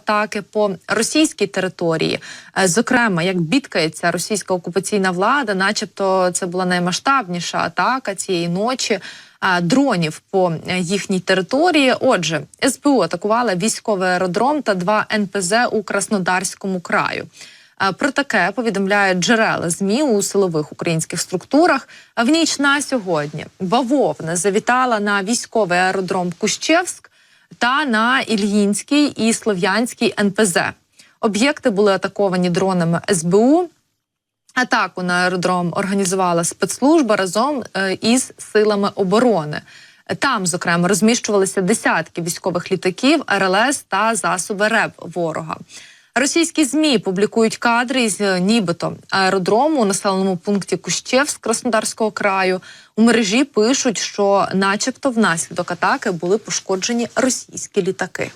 атаки по російській території. Е, Зокрема, як бідкається російська окупаційна влада, начебто це була наймасштабніша атака цієї ночі. е, Дронів по е, їхній території. Отже, СБУ атакувала військовий аеродром та два НПЗ у Краснодарському краю. Про таке повідомляють джерела змі у силових українських структурах. В ніч на сьогодні бавовна завітала на військовий аеродром Кущевськ та на Ільїнський і Слов'янський НПЗ. Об'єкти були атаковані дронами СБУ. Атаку на аеродром організувала спецслужба разом е, із силами оборони. Там, зокрема, розміщувалися десятки військових літаків, РЛС та засоби РЕБ ворога. Російські змі публікують кадри з е, нібито аеродрому у населеному пункті Кущевськ Краснодарського краю. У мережі пишуть, що, начебто, внаслідок атаки були пошкоджені російські літаки.